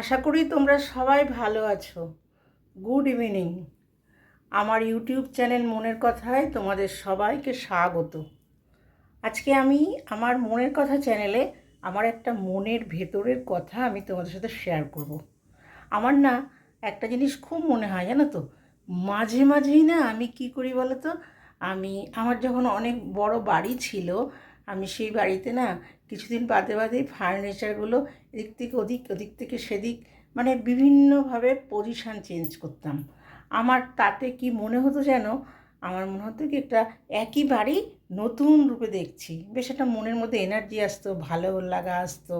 আশা করি তোমরা সবাই ভালো আছো। গুড ইভিনিং আমার ইউটিউব চ্যানেল মনের কথায় তোমাদের সবাইকে স্বাগত। আজকে আমি আমার মনের কথা চ্যানেলে আমার একটা মনের ভেতরের কথা আমি তোমাদের সাথে শেয়ার করব। আমার না একটা জিনিস খুব মনে হয়, জানো তো? মাঝে মাঝেই না আমি কি করি বলো তো? আমি, আমার যখন অনেক বড় বাড়ি ছিল, আমি সেই বাড়িতে না কিছুদিন বাদে বাদেই ফার্নিচারগুলো এদিক থেকে ওদিক ওদিক থেকে সেদিক মানে বিভিন্নভাবে পজিশান চেঞ্জ করতাম। আমার তাতে কি মনে হতো যেন, আমার মনে হতো কি একটা একই বাড়ি নতুন রূপে দেখছি। বেশ একটা মনের মধ্যে এনার্জি আসতো, ভালো লাগা আসতো।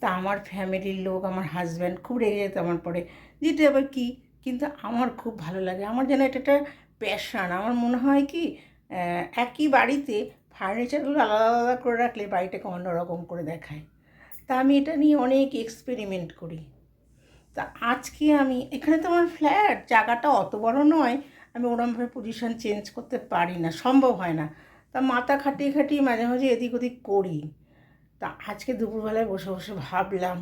তা আমার ফ্যামিলির লোক, আমার হাজব্যান্ড খুব রেগে যেত আমার পরে। যেটা আবার কী, কিন্তু আমার খুব ভালো লাগে। আমার যেন এটা একটা প্যাশান আমার মনে হয় কি একই বাড়িতে ফার্নিচারগুলো আলাদা আলাদা করে রাখলে বাড়িটাকে অন্যরকম করে দেখায়। তা আমি এটা নিয়ে অনেক এক্সপেরিমেন্ট করি। তা আজকে আমি, এখানে তো আমার ফ্ল্যাট জায়গাটা অত বড় নয়, আমি ওরমভাবে পজিশন চেঞ্জ করতে পারি না, সম্ভব হয় না। তা মাথা খাটিয়ে খাটিয়ে মাঝে মাঝে এদিক ওদিক করি। তা আজকে দুপুরবেলায় বসে বসে ভাবলাম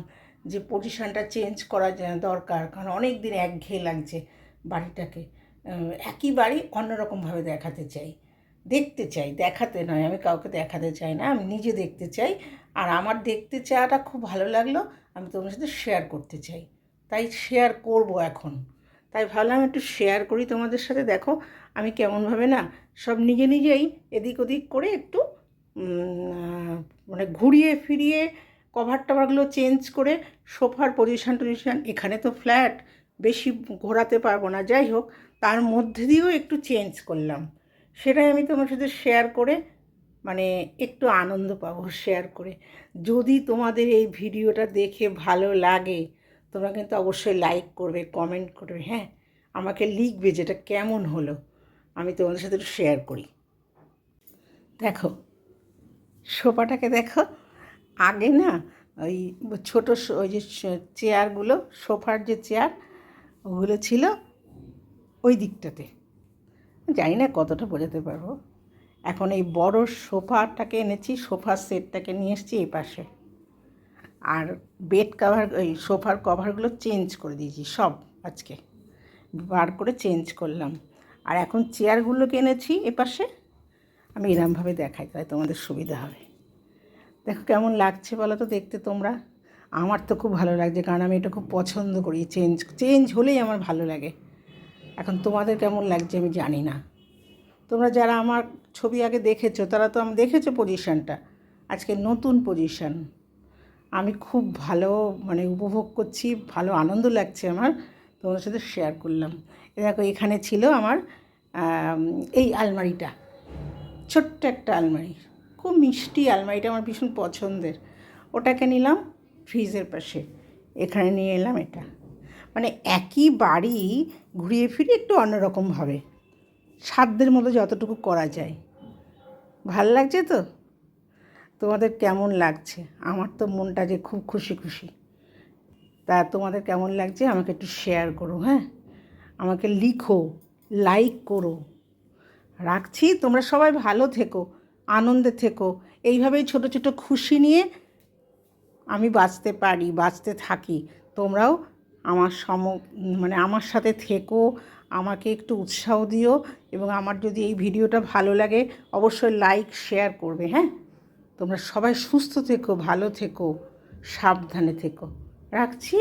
যে পজিশনটা চেঞ্জ করা দরকার, কারণ অনেক দিন একঘেয়ে লাগছে বাড়িটাকে। একই বাড়ি অন্যরকমভাবে দেখাতে চাই। দেখতে চাই, দেখাতে নয়। আমি কাউকে দেখাতে চাই না, আমি নিজে দেখতে চাই। আর আমার দেখতে চাওয়াটা খুব ভালো লাগল, আমি তোমার সাথে শেয়ার করতে চাই। তাই শেয়ার করব এখন। তাই ভাবলাম একটু শেয়ার করি তোমাদের সাথে। দেখো, আমি কেমনভাবে না সব নিজে নিজেই এদিক ওদিক করে একটু মানে ঘুরিয়ে ফিরিয়ে কভার টভারগুলো চেঞ্জ করে সোফার পজিশান টজিশান, এখানে তো ফ্ল্যাট বেশি ঘোরাতে পারব না। যাই হোক, তার মধ্যে দিয়েও একটু চেঞ্জ করলাম। সেটাই আমি তোমার সাথে শেয়ার করে মানে একটু আনন্দ পাবো শেয়ার করে। যদি তোমাদের এই ভিডিওটা দেখে ভালো লাগে, তোমরা কিন্তু অবশ্যই লাইক করবে কমেন্ট করবে হ্যাঁ? আমাকে লিখবে যেটা কেমন হলো। আমি তোমাদের সাথে একটু শেয়ার করি। দেখো, সোফাটাকে দেখো, আগে না ওই ছোটো ওই যে চেয়ারগুলো সোফার যে চেয়ার ওগুলো ছিল ওই দিকটাতে। জানি না কতটা বোঝাতে পারব। এখন এই বড় সোফাটাকে এনেছি সোফার সেটটাকে নিয়ে এসেছি এই পাশে। আর বেড কাভার ওই সোফার কভারগুলো চেঞ্জ করে দিয়েছি, সব আজকে। বার করে চেঞ্জ করলাম। আর এখন চেয়ারগুলোকে এনেছি এ পাশে। আমি এরমভাবে দেখাই তাই তোমাদের সুবিধা হবে। দেখো কেমন লাগছে বলো তো দেখতে তোমরা। আমার তো খুব ভালো লাগছে, কারণ আমি এটা খুব পছন্দ করি চেঞ্জ চেঞ্জ হলেই আমার ভালো লাগে। এখন তোমাদের কেমন লাগছে আমি জানি না। তোমরা যারা আমার ছবি আগে দেখেছ, তারা তো আমি দেখেছ পজিশানটা আজকে নতুন পজিশান আমি খুব ভালো মানে উপভোগ করছি, ভালো আনন্দ লাগছে আমার। তোমাদের সাথে শেয়ার করলাম। দেখো, এখানে ছিল আমার এই আলমারিটা। ছোট্ট একটা আলমারি। খুব মিষ্টি আলমারিটা আমার ভীষণ পছন্দের। ওটাকে নিলাম ফ্রিজের পাশে। এখানে নিয়ে এলাম এটা। মানে একই বাড়ি ঘুরিয়ে ফিরিয়ে একটু অন্যরকমভাবে সাধ্যের মতো যতটুকু করা যায়। ভালো লাগছে তো? তোমাদের কেমন লাগছে? আমার তো মনটা যে খুব খুশি খুশি। তা তোমাদের কেমন লাগছে? আমাকে একটু শেয়ার করো হ্যাঁ? আমাকে লিখো লাইক করো। রাখছি। তোমরা সবাই ভালো থেকো, আনন্দে থেকো। এইভাবেই ছোট ছোট খুশি নিয়ে আমি বাঁচতে পারি, বাঁচতে থাকি। তোমরাও আমার সম মানে আমার সাথে থেকো, আমাকে একটু উৎসাহ দিও এবং আমার যদি এই ভিডিওটা ভালো লাগে, অবশ্যই লাইক শেয়ার করবে হ্যাঁ? তোমরা সবাই সুস্থ থেকো, ভালো থেকো, সাবধানে থেকো। রাখছি?